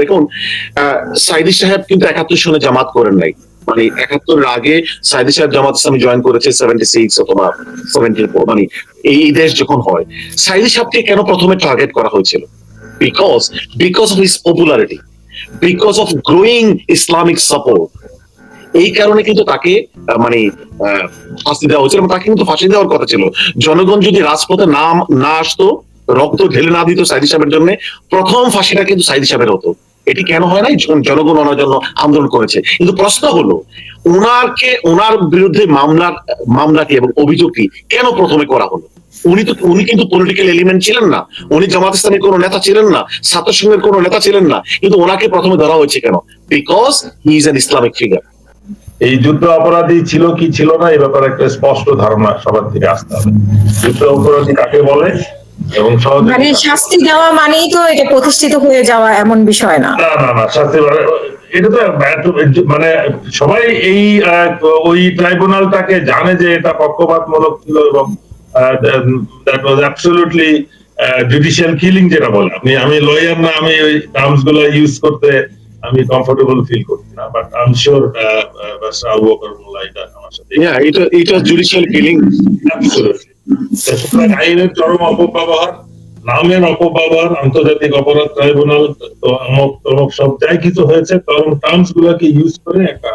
দেখুন দেখুন সাইদি সাহেব কিন্তু একাত্তর সনে জামাত করেন নাই। মানে একাত্তরের আগে সাইদি সাহেব জামাত ইসলামী জয়েন করেছে সেভেন্টি সিক্স অথবা সেভেন্টি ফোর মানে এই দেশ যখন হয় সাইদি সাহেবকে কেন প্রথমে টার্গেট করা হয়েছিল? Because because of his popularity because of growing Islamic support এই কারণে কিন্তু তাকে মানে ফাঁসি দেওয়া হয়েছিল তাকে কিন্তু ফাঁসি দেওয়ার কথা ছিল। জনগণ যদি রাজপথে নাম না আসতো রক্ত ঢেলে না দিত সাইদি সাহেবের জন্য, প্রথম ফাঁসিটা কিন্তু সাইদি সাহেবের হতো। এটি কেন হয় নাই? জনগণ ওনার জন্য আন্দোলন করেছে। কিন্তু প্রশ্ন হলো ওনারকে ওনার বিরুদ্ধে মামলার মামলাটি এবং অভিযোগটি কেন প্রথমে করা হলো? উনি তো, উনি কিন্তু পলিটিক্যাল এলিমেন্ট ছিলেন না। উনি জামাত ইসলামের কোনো নেতা ছিলেন না, ছাত্র সংঘের কোনো নেতা ছিলেন না। কিন্তু ওনাকে প্রথমে ধরা হয়েছে কেন? Because he is an Islamic figure এই যুদ্ধ অপরাধী ছিল কি ছিল না এই ব্যাপারে একটা স্পষ্ট ধারণা সবার থেকে আসতে হবে। যুদ্ধ অপরাধী কাকে বলে? এবং মানে শাস্তি দেওয়া মানেই তো এটা প্রতিষ্ঠিত হয়ে যাওয়া এমন বিষয় না। না না না শাস্তি মানে- এটা তো মানে সবাই এই ওই ট্রাইব্যুনালটাকে জানে যে এটা পক্ষপাতমূলক ছিল এবং that was absolutely judicial killing যেটা বলে। আপনি আমি লয়ার না আমি ওই টার্মসগুলো ইউজ করতে আমি কমফোর্টেবল ফিল করছি না but I am sure Abu Bakar Molla এটা আমার সাথে এটা এটা জুডিশিয়াল কিলিং Absolutely. সুতরাং আইনের চরম অপব্যবহার নামের অপব্যবহার আন্তর্জাতিক অপরাধ ট্রাইব্যুনাল তমক সব যাই কিছু হয়েছে কারণ টার্মস গুলাকে ইউজ করে একটা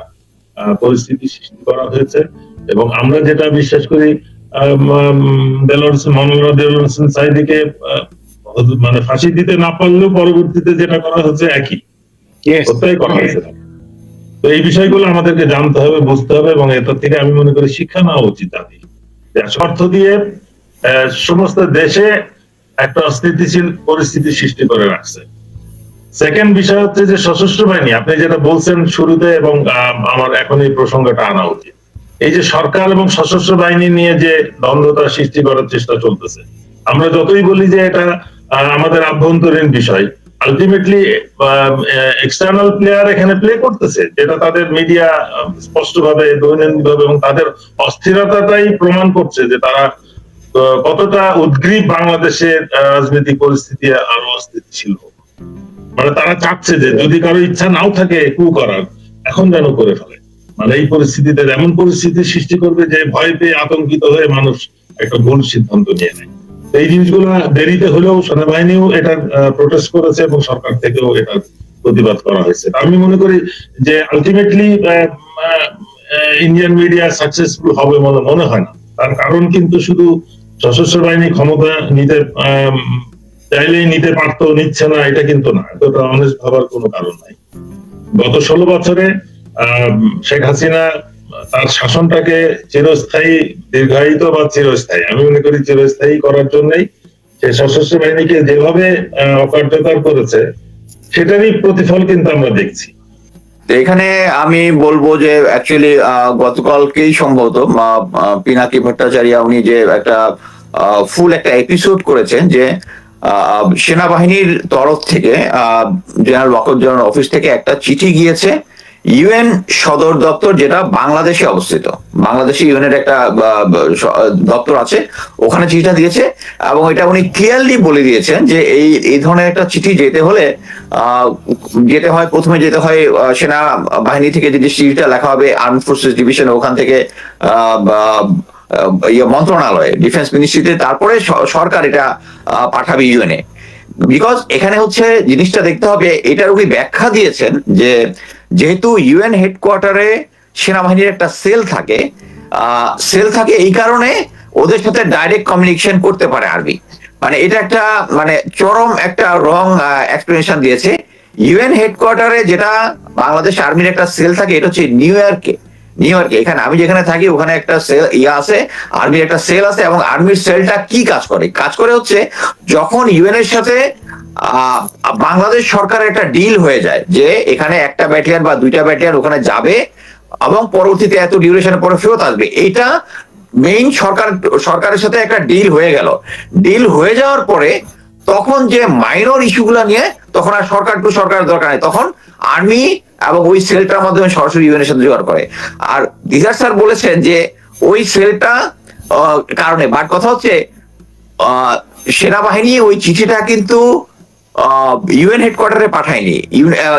পরিস্থিতি সৃষ্টি করা হয়েছে। এবং আমরা যেটা বিশ্বাস করি সাইদিকে মানে ফাঁসি দিতে না পারলেও পরবর্তীতে যেটা করা হচ্ছে একই। হত্যাই করা হয়েছে। তো এই বিষয়গুলো আমাদেরকে জানতে হবে বুঝতে হবে এবং এটা থেকে আমি মনে করি শিক্ষা নেওয়া উচিত জাতি অর্থ দিয়ে সমস্ত দেশে একটা অস্থিতিশীল পরিস্থিতি সৃষ্টি করে রাখছে। সেকেন্ড বিষয় হচ্ছে যে সশস্ত্র বাহিনী, আপনি যেটা বলছেন শুরুতে এবং আমার এখন এই প্রসঙ্গটা আনা উচিত। এই যে সরকার এবং সশস্ত্র বাহিনী নিয়ে যে দ্বন্দ্বতা সৃষ্টি করার চেষ্টা চলতেছে, আমরা যতই বলি যে এটা আমাদের আভ্যন্তরীণ বিষয় আলটিমেটলি এক্সটার্নাল প্লেয়ার এখানে প্লে করতেছে, যেটা তাদের মিডিয়া স্পষ্টভাবে দৈনন্দিন ভাবে এবং তাদের অস্থিরতাটাই প্রমাণ করছে যে তারা কতটা উদ্গ্রীব বাংলাদেশের রাজনৈতিক পরিস্থিতি আরও অস্থিতিশীল মানে তারা চাচ্ছে যে যদি কারও ইচ্ছা নাও থাকে কু করার, এখন যেন করে ফেলে। মানে এই পরিস্থিতিতে এমন পরিস্থিতি সৃষ্টি করবে যে ভয় পেয়ে আতঙ্কিত হয়ে মানুষ একটা ভুল সিদ্ধান্ত নিয়ে নেয়। এই জিনিসগুলো দেরিতে হলেও সেনাবাহিনীও এটার প্রোটেস্ট করেছে এবং সরকার থেকেও এটার প্রতিবাদ করা হয়েছে। আমি মনে করি যে আলটিমেটলি ইন্ডিয়ান মিডিয়া সাকসেসফুল হবে বলে মনে হয় না। তার কারণ কিন্তু শুধু সশস্ত্র বাহিনী ক্ষমতা নিতে চাইলেই নিতে পারতো নিচ্ছে না, এটা কিন্তু না। এতটা অনেস্ট ভাবার কোনো কারণ নাই। গত ষোলো বছরে শেখ হাসিনা তার শাসনটাকে চিরস্থায়ী, দীর্ঘায়িত বা চিরস্থায়ী, আমি মনে করি চিরস্থায়ী করার জন্যই সে সশস্ত্র বাহিনীকে যেভাবে অকার্যকর করেছে, সেটারই প্রতিফল কিন্তু আমরা দেখছি। এখানে আমি বলব যে অ্যাকচুয়ালি গতকালকেই সম্ভবত পিনাকি ভট্টাচার্য উনি যে একটা ফুল একটা এপিসোড করেছেন যে সেনাবাহিনীর তরফ থেকে জেনারেল ওয়াকফ অফিস থেকে একটা চিঠি গিয়েছে। ইউএন সদর দপ্তর যেটা বাংলাদেশে অবস্থিত। বাংলাদেশে ইউএনের একটা দপ্তর আছে, ওখানে চিঠিটা দিয়েছে, এবং এটা উনি ক্লিয়ারলি বলে দিয়েছেন যে এই এই ধরনের একটা চিঠি যেতে হলে যেতে হয়, প্রথমে যেতে হয় সেনা বাহিনী থেকে যে চিঠিটা লেখা হবে আর্ম ফোর্সেস ডিভিশন, ওখান থেকে ইয়ে মন্ত্রণালয়ে, ডিফেন্স মিনিস্ট্রিতে, তারপরে সরকার এটা পাঠাবে ইউএনএ বিকজ এখানে হচ্ছে জিনিসটা দেখতে হবে এটার উনি ব্যাখ্যা দিয়েছেন যে যেহেতু ইউএন হেডকোয়ার্টারে সেনাবাহিনীর একটা সেল থাকে সেল থাকে এই কারণে ওদের সাথে ডাইরেক্ট কমিউনিকেশন করতে পারে আরবি। মানে এটা একটা মানে চরম একটা রং এক্সপ্লেনেশন দিয়েছে। ইউএন হেডকোয়ার্টারে যেটা বাংলাদেশ আর্মির একটা সেল থাকে, এটা হচ্ছে নিউ ইয়র্কে। নিউ ইয়র্কে, এখানে আমি যেখানে থাকি, ওখানে একটা সেল ইয়ে আছে আর্মির একটা সেল আছে এবং আর্মির সেলটা কি কাজ করে? কাজ করে হচ্ছে যখন ইউএন এর সাথে বাংলাদেশ সরকারের একটা ডিল হয়ে যায় যে এখানে একটা ব্যাটালিয়ান বা দুইটা ব্যাটালিয়ান ওখানে যাবে এবং পরবর্তীতে এত ডিউরেশনের পরে ফেরত আসবে। এটা মেইন সরকার, সরকারের সাথে একটা ডিল হয়ে গেল। ডিল হয়ে যাওয়ার পরে তখন যে মাইনর ইস্যুগুলো নিয়ে তখন আর সরকার টু সরকারের দরকার নেই। তখন আর্মি এবং ওই সেলটার মাধ্যমে সরাসরি ইউএনের সাথে জোগাড় করে। আর দিদার স্যার বলেছেন যে, ওই সেলটা কারণে, বাট কথা হচ্ছে সেনাবাহিনী ওই চিঠিটা কিন্তু ইউএন হেডকোয়ার্টারে পাঠায়নি।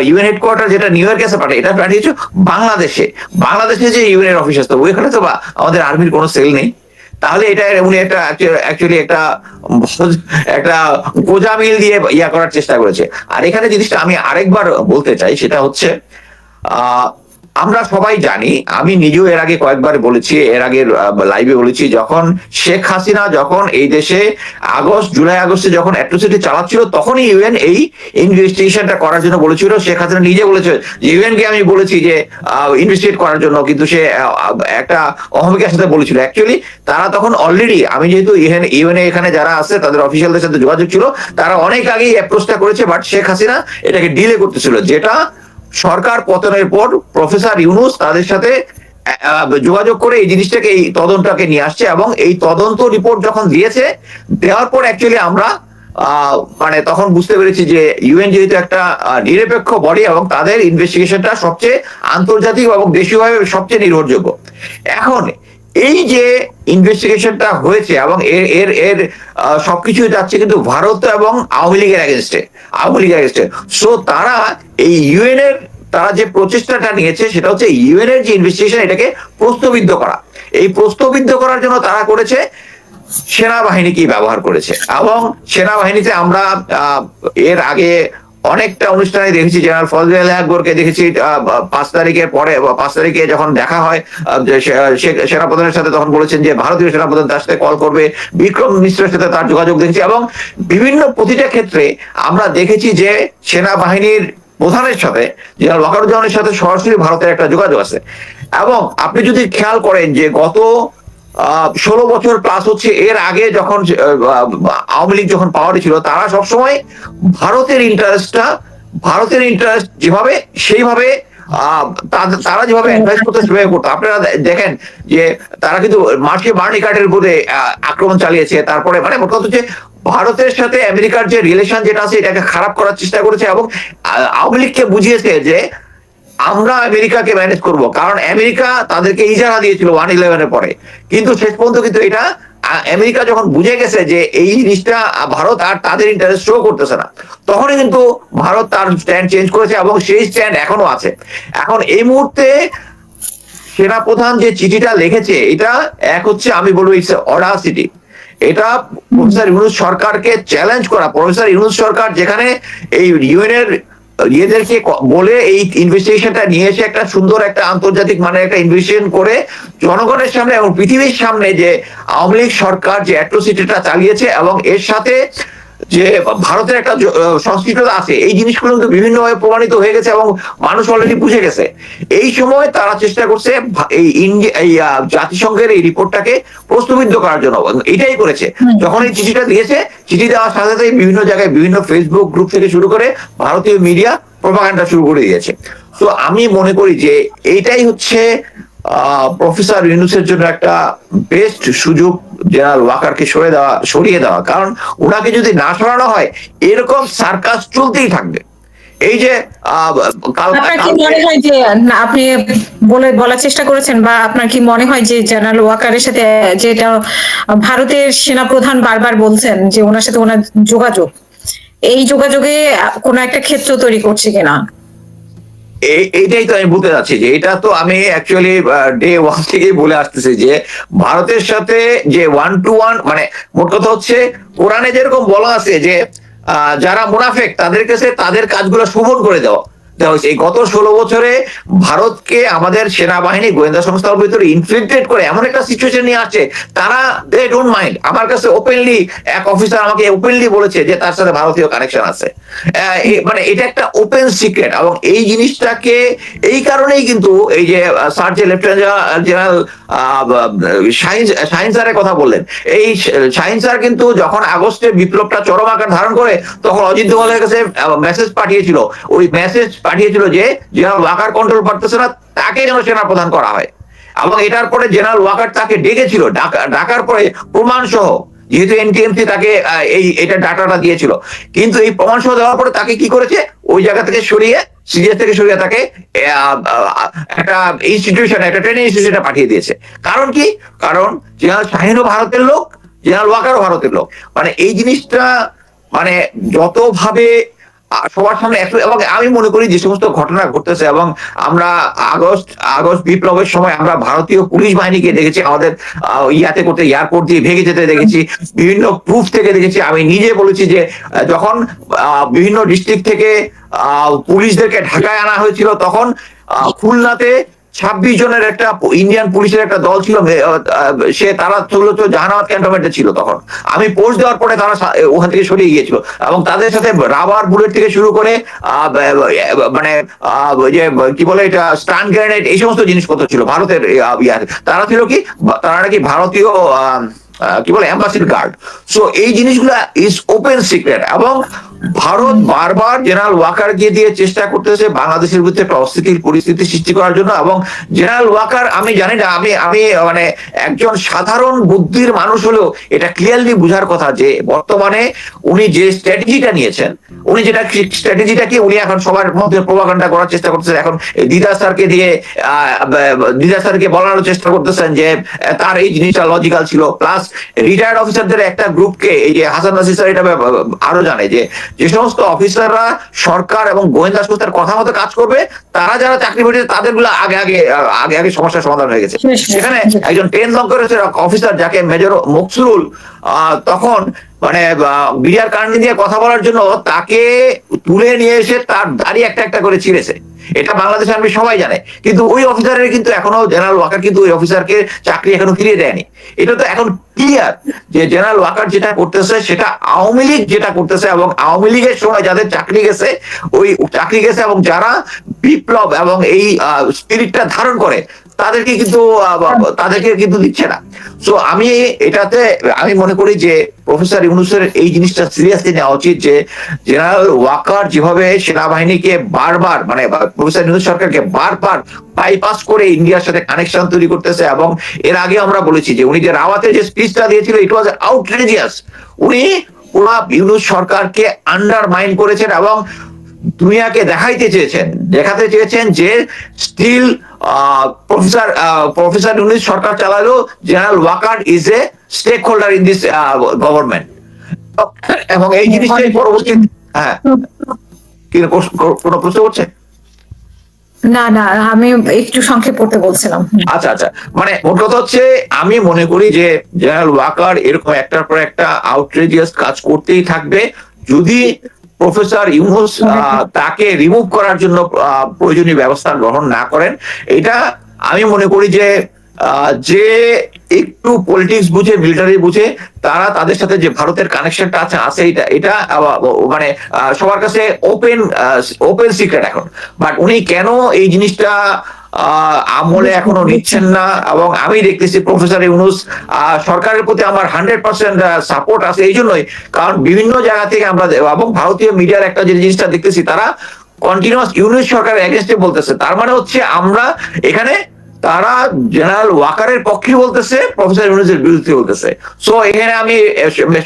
ইউএন হেডকোয়ার্টার যেটা নিউ ইয়র্কে আছে পাঠায়, এটা পাঠিয়েছে বাংলাদেশে। বাংলাদেশে যে ইউএন এর অফিস আছে, ওইখানে তো বা- আমাদের আর্মির কোনো সেল নেই। তাহলে এটা উনি একটা অ্যাকচুয়ালি একটা একটা গোজা মিল দিয়ে ইয়া করার চেষ্টা করেছে। আর এখানে জিনিসটা আমি আরেকবার বলতে চাই, সেটা হচ্ছে, আহ আমরা সবাই জানি, আমি নিজেও এর আগে কয়েকবার বলেছি, এর আগে লাইভে বলেছি, যখন শেখ হাসিনা যখন এই দেশে আগস্ট, জুলাই, আগস্টে যখন অ্যাট্রোসিটি চালাচ্ছিল, তখনই ইউএন এই ইনভেস্টিগেশনটা করার জন্য বলেছিল। শেখ হাসিনা নিজে বলেছে ইউএন কে আমি বলেছি যে ইনভেস্টিগেট করার জন্য, কিন্তু সে একটা অহমিকার সাথে বলেছিল। অ্যাকচুয়ালি তারা তখন অলরেডি আমি যেহেতু ইউএন এখানে যারা আছে, তাদের অফিসিয়ালদের সাথে যোগাযোগ ছিল, তারা অনেক আগেই অ্যাপ্রোচটা করেছে বাট শেখ হাসিনা এটাকে ডিলে করতেছিল, যেটা সরকার পতনের পর প্রফেসর ইউনুস তাদের সাথে যোগাযোগ করে এই জিনিসটাকে, এই তদন্তটাকে নিয়ে আসছে এবং এই তদন্ত রিপোর্ট যখন দিয়েছে, দেওয়ার পর অ্যাকচুয়ালি আমরা মানে তখন বুঝতে পেরেছি যে ইউএন যেহেতু একটা নিরপেক্ষ বডি এবং তাদের ইনভেস্টিগেশনটা সবচেয়ে আন্তর্জাতিক এবং দেশীয়ভাবে সবচেয়ে নির্ভরযোগ্য। এখন এই যে ইনভেস্টিগেশনটা হয়েছে এবং এর এর এর সবকিছু যাচ্ছে কিন্তু ভারত এবং আওয়ামী লীগের এগেনস্টে আওয়ামী লীগের এগেনস্টে সো তারা এই ইউএন এর, তারা যে প্রচেষ্টাটা নিয়েছে সেটা হচ্ছে ইউএন এর যে ইনভেস্টিগেশন এটাকে প্রশ্নবিদ্ধ করা। এই প্রশ্নবিদ্ধ করার জন্য তারা করেছে সেনাবাহিনীকে ব্যবহার করেছে। এবং সেনাবাহিনীতে আমরা এর আগে অনেকটা অনুষ্ঠানে দেখেছি জেনারেল ফজল আকবরকে দেখেছি পাঁচ তারিখের পরে পাঁচ তারিখে যখন দেখা হয় সেনাপ্রধানের সাথে তখন বলেছেন যে ভারতীয় সেনাপ্রধান তার সাথে কল করবে। বিক্রম মিশ্রের সাথে তার যোগাযোগ দেখেছি এবং বিভিন্ন প্রতিটা ক্ষেত্রে আমরা দেখেছি যে সেনাবাহিনীর প্রধানের সাথে, জেনারেল ওয়াকারুজ্জামানের সাথে সরাসরি ভারতের একটা যোগাযোগ আছে। এবং আপনি যদি খেয়াল করেন যে গত ষোলো বছর প্লাস হচ্ছে, এর আগে যখন আওয়ামী লীগ যখন পাওয়ারে ছিল, তারা সবসময় ভারতের ইন্টারেস্টটা ভারতের ইন্টারেস্ট যেভাবে, সেইভাবে তারা যেভাবে অ্যাডভাইস করতে, সেভাবে করতো। আপনারা দেখেন যে, তারা কিন্তু মার্চে বার্নি কার্ডের উপরে আক্রমণ চালিয়েছে, তারপরে মানে মোট কথা হচ্ছে ভারতের সাথে আমেরিকার যে রিলেশন যেটা আছে, এটাকে খারাপ করার চেষ্টা করেছে এবং আওয়ামী লীগকে বুঝিয়েছে যে আমরা আমেরিকাকে ম্যানেজ করব কারণ আমেরিকা তাদেরকে ইজারা দিয়েছিল ওয়ান ইলেভেনের পরে। কিন্তু শেষ পর্যন্ত কিন্তু এটা আমেরিকা যখন বুঝে গেছে যে এই জিনিসটা ভারত আর তাদের ইন্টারেস্ট শো করতেছে না তখনই কিন্তু ভারত তার স্ট্যান্ড চেঞ্জ করেছে এবং সেই স্ট্যান্ড এখনও আছে। এখন এই মুহূর্তে সেনা প্রধান যে চিঠিটা লিখেছে এটা এক হচ্ছে আমি বলব ইটস অডাসিটি এটা প্রফেসর ইউনুস সরকারকে চ্যালেঞ্জ করা প্রফেসর ইউনুস সরকার যেখানে এই ইউএনের ইয়েদেরকে বলে এই ইনভেস্টিগেশনটা নিয়ে এসে একটা সুন্দর একটা আন্তর্জাতিক মানে একটা ইনভেস্টিগেশন করে জনগণের সামনে এবং পৃথিবীর সামনে যে আওয়ামী লীগ সরকার যে অ্যাট্রোসিটিটা চালিয়েছে এবং এর সাথে যে ভারতের একটা সংস্কৃততা আছে এই জিনিসগুলো কিন্তু বিভিন্নভাবে প্রমাণিত হয়ে গেছে এবং মানুষ অলরেডি বুঝে গেছে। এই সময় তারা চেষ্টা করছে এই ইন্ডিয়া এই জাতিসংঘের এই রিপোর্টটাকে প্রশ্নবিদ্ধ করার জন্য। এটাই করেছে। যখন এই চিঠিটা দিয়েছে চিঠি দেওয়ার সাথে সাথে বিভিন্ন জায়গায় বিভিন্ন ফেসবুক গ্রুপ থেকে শুরু করে ভারতীয় মিডিয়া প্রপাগান্ডা শুরু করে দিয়েছে। তো আমি মনে করি যে এইটাই হচ্ছে প্রফেসর ইউনুসের জন্য একটা বেস্ট সুযোগ জেনারেল ওয়াকারকে সরে দেওয়া সরিয়ে দেওয়া। কারণ ওনাকে যদি না সরানো হয় এরকম সার্কাস চলতেই থাকবে। এই যে আপনি বলে বলার চেষ্টা করেছেন বা আপনার কি মনে হয় যে জেনারেল ওয়াকারের সাথে যেটা ভারতের সেনাপ্রধান বারবার বলছেন যে ওনার সাথে ওনার যোগাযোগ এই যোগাযোগে কোনো একটা ক্ষেত্র তৈরি করছে কিনা? এইটাই তো আমি বলতে যাচ্ছি যে এটা তো আমি অ্যাকচুয়ালি ডে ওয়ান থেকেই বলে আসতেছি যে ভারতের সাথে যে ওয়ান টু ওয়ান মানে মোট কথা হচ্ছে কোরআনে যেরকম বলা আছে যে যারা মুনাফেক তাদের কাছে তাদের কাজগুলো শোভন করে দেওয়া। এই গত ষোলো বছরে ভারতকে আমাদের সেনাবাহিনী, গোয়েন্দা সংস্থার ভিতরে ইনফিল্ট্রেট করে এমন একটা সিচুয়েশন নিয়ে আসছে, তারা দে ডোন্ট মাইন্ড আমার কাছে ওপেনলি এক অফিসার আমাকে ওপেনলি বলেছে যে তার সাথে ভারতীয় কানেকশন আছে। মানে এটা একটা ওপেন সিক্রেট এবং এই জিনিসটাকে, এই কারণেই কিন্তু এই যে যে লেফটেন্যান্ট জেনারেল শাহিন স্যারের কথা বললেন, এই শাহিন স্যার কিন্তু যখন আগস্টে বিপ্লবটা চরম আকার ধারণ করে, তখন অজিত দোভালের কাছে মেসেজ পাঠিয়েছিল। ওই মেসেজ পাঠিয়েছিল যে জেনারেল ওয়াকার কন্ট্রোল পারতেছে না, তাকে যেন সেনা প্রদান করা হয়। এবং এটার পরে জেনারেল ওয়াকার তাকে ডেকেছিল, ডাকা- ডাকার পরে প্রমাণ সহ যেহেতু এনটিএমসি তাকে এই, এটা ডাটাটা দিয়েছিল। কিন্তু এই প্রমাণ সহ দেওয়ার পরে তাকে কি করেছে? ওই জায়গা থেকে সরিয়ে, সিরিয়াস থেকে সরিয়ে তাকে একটা ইনস্টিটিউশন একটা ট্রেনিং ইনস্টিটিউশনে পাঠিয়ে দিয়েছে। কারণ কি? কারণ জেনারেল শাহিনও ভারতের লোক জেনারেল ওয়াকারও ভারতের লোক। মানে এই জিনিসটা মানে যতভাবে সবার সামনে এবং আমি মনে করি যে সমস্ত ঘটনা ঘটতেছে এবং আমরা আগস্ট আগস্ট বিপ্লবের সময় আমরা ভারতীয় পুলিশ বাহিনীকে দেখেছি, আমাদের ইয়াতে করতে এয়ারপোর্ট দিয়ে ভেঙে যেতে দেখেছি, বিভিন্ন প্রুফ থেকে দেখেছি। আমি নিজে বলেছি যে যখন বিভিন্ন ডিস্ট্রিক্ট থেকে পুলিশদেরকে ঢাকায় আনা হয়েছিল, তখন খুলনাতে ছাব্বিশ জনের একটা ইন্ডিয়ান পুলিশের একটা দল ছিল সে তারা চলল তো জাহানাবাদ ক্যান্টনমেন্টে ছিল তখন। আমি পোস্ট দেওয়ার পরে তারা ওখান থেকে সরিয়ে গিয়েছিল। এবং তাদের সাথে রাবার বুলেট থেকে শুরু করে মানে যে, কি বলে এটা, স্টান গ্রেনেড, এই সমস্ত জিনিসপত্র ছিল ভারতের ইয়াতে। তারা ছিল কি তারা নাকি ভারতীয় কি বলে অ্যাম্বাসির গার্ড সো এই জিনিসগুলো ইজ ওপেন সিক্রেট এবং ভারত বারবার জেনারেল ওয়াকারকে দিয়ে চেষ্টা করতেছে বাংলাদেশের বিরুদ্ধে একটা অস্থিতির পরিস্থিতি সৃষ্টি করার জন্য এবং জেনারেল ওয়াকার, আমি জানি না, আমি আমি মানে একজন সাধারণ বুদ্ধির মানুষ হলেও এটা ক্লিয়ারলি বোঝার কথা যে বর্তমানে উনি যে স্ট্র্যাটেজিটা নিয়েছেন, উনি যেটা স্ট্র্যাটেজিটা কি উনি এখন সবার মধ্যে প্রভাকাণ্ডা করার চেষ্টা করতেছেন। এখন দিদা স্যারকে দিয়ে দিদা স্যারকে বলানোর চেষ্টা করতেছেন যে, তার এই জিনিসটা লজিক্যাল ছিল। প্লাস রিটায়ার্ড অফিসারদের একটা গ্রুপকে এই যে হাসান নাসির স্যার এটা আরও জানে যে যে সমস্ত অফিসাররা সরকার এবং গোয়েন্দা সংস্থার কথা মতো কাজ করবে তারা যারা চাকরি পেয়েছে তাদেরগুলো আগে আগে আগে আগে সমস্যার সমাধান হয়ে গেছে। সেখানে একজন টেন লঙ্কের অফিসার যাকে মেজর মকসুরুল আহ, তখন মানে বিডিআর কারণে দিয়ে কথা বলার জন্য তাকে তুলে নিয়ে এসে তার দাড়ি একটা একটা করে ছিঁড়েছে। এটা বাংলাদেশ আর্মি সবাই জানে। কিন্তু ওই অফিসারের কিন্তু এখনও জেনারেল ওয়াকার কিন্তু ওই অফিসারকে চাকরি এখনও ফিরিয়ে দেয়নি। এটা তো এখন ক্লিয়ার যে জেনারেল ওয়াকার যেটা করতেছে, সেটা আওয়ামী লীগ যেটা করতেছে এবং আওয়ামী লীগের সময় যাদের চাকরি গেছে, ওই চাকরি গেছে এবং যারা বিপ্লব এবং এই স্পিরিটটা ধারণ করে তাদেরকে কিন্তু তাদেরকে কিন্তু দিচ্ছে না। সো আমি এটাতে, আমি মনে করি যে প্রফেসর ইউনুসের এই জিনিসটা সিরিয়াসলি নেওয়া উচিত যে জেনারেল ওয়াকার যেভাবে সেনাবাহিনীকে বারবার মানে প্রফেসর ইউনুস সরকারকে বারবার বাইপাস করে ইন্ডিয়ার সাথে কানেকশন তৈরি করতেছে এবং এর আগে আমরা বলেছি যে উনি যে রাওয়াতে যে স্পিচটা দিয়েছিল ইট ওয়াজ আউটরেজিয়াস উনি পুরো ইউনুস সরকারকে আন্ডারমাইন করেছেন এবং দুনিয়াকে দেখাইতে চেয়েছেন। দেখাতে চেয়েছেন যে স্টিল প্রফেসর প্রফেসর ইউনিস সরকার চালালেও general Waker is a stakeholder in this government এবং এই জিনিসটাই পরবর্তী হ্যাঁ। কি কোনো প্রশ্ন করছে? না না আমি একটু সংক্ষেপ করতে বলছিলাম। আচ্ছা আচ্ছা। মানে মোট কথা হচ্ছে আমি মনে করি যে জেনারেল ওয়াকার এরকম একটার পর একটা আউটরেজিয়াস কাজ করতেই থাকবে। যদি প্রফেসর ইউনুস তাকে রিমুভ করার জন্য প্রয়োজনীয় ব্যবস্থা গ্রহণ না করেন। এটা আমি মনে করি যে যে একটু পলিটিক্স বুঝে মিলিটারি বুঝে তারা তাদের সাথে যে ভারতের কানেকশনটা আছে আছে এটা এটা মানে সবার কাছে ওপেন ওপেন সিক্রেট এখন। বাট উনি কেন এই জিনিসটা আমলে এখনও নিচ্ছেন না এবং আমি দেখতেছি প্রফেসর ইউনুস আহ, সরকারের প্রতি আমার হান্ড্রেড পার্সেন্ট সাপোর্ট আছে এই জন্যই। কারণ বিভিন্ন জায়গা থেকে আমরা এবং ভারতীয় মিডিয়ার একটা যে জিনিসটা দেখতেছি তারা কন্টিনিউয়াস ইউনিট সরকারের এগেনস্টে বলতেছে। তার মানে হচ্ছে আমরা এখানে তারা জেনারেল ওয়াকারের পক্ষে বলতেছে, প্রফেসর ইউনুসের বিরুদ্ধে বলতেছে। সো এখানে আমি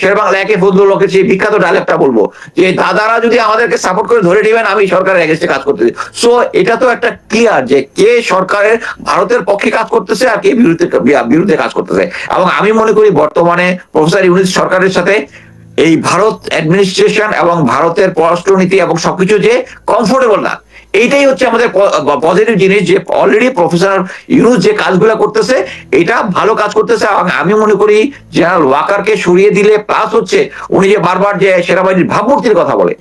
শের বাংলা একে ফজলুল হকের সেই বিখ্যাত ডায়লগটা বলব, যে দাদারা যদি আমাদেরকে সাপোর্ট করে ধরে নেবেন, আমি সরকারের এগেনস্টে কাজ করতেছি। সো এটা তো একটা ক্লিয়ার যে কে সরকারের, ভারতের পক্ষে কাজ করতেছে আর কে বিরুদ্ধে বিরুদ্ধে কাজ করতেছে। এবং আমি মনে করি বর্তমানে প্রফেসর ইউনুস সরকারের সাথে এই ভারত অ্যাডমিনিস্ট্রেশন এবং ভারতের পররাষ্ট্রনীতি এবং সবকিছু যে কমফোর্টেবল না এইটাই হচ্ছে আমাদের পজিটিভ জিনিস যে অলরেডি প্রফেসর ইউনুস যে কাজগুলো করতেছে, এটা ভালো কাজ করতেছে। আমি মনে করি জেনারেল ওয়াকারকে সরিয়ে দিলে প্লাস হচ্ছে উনি যে বারবার যে সেনাবাহিনীর ভাবমূর্তির কথা বলে,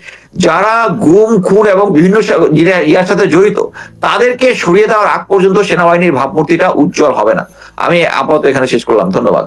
যারা গুম, খুন এবং বিভিন্ন ইয়ার সাথে জড়িত, তাদেরকে সরিয়ে দেওয়ার আগ পর্যন্ত সেনাবাহিনীর ভাবমূর্তিটা উজ্জ্বল হবে না। আমি আপাতত এখানে শেষ করলাম। ধন্যবাদ।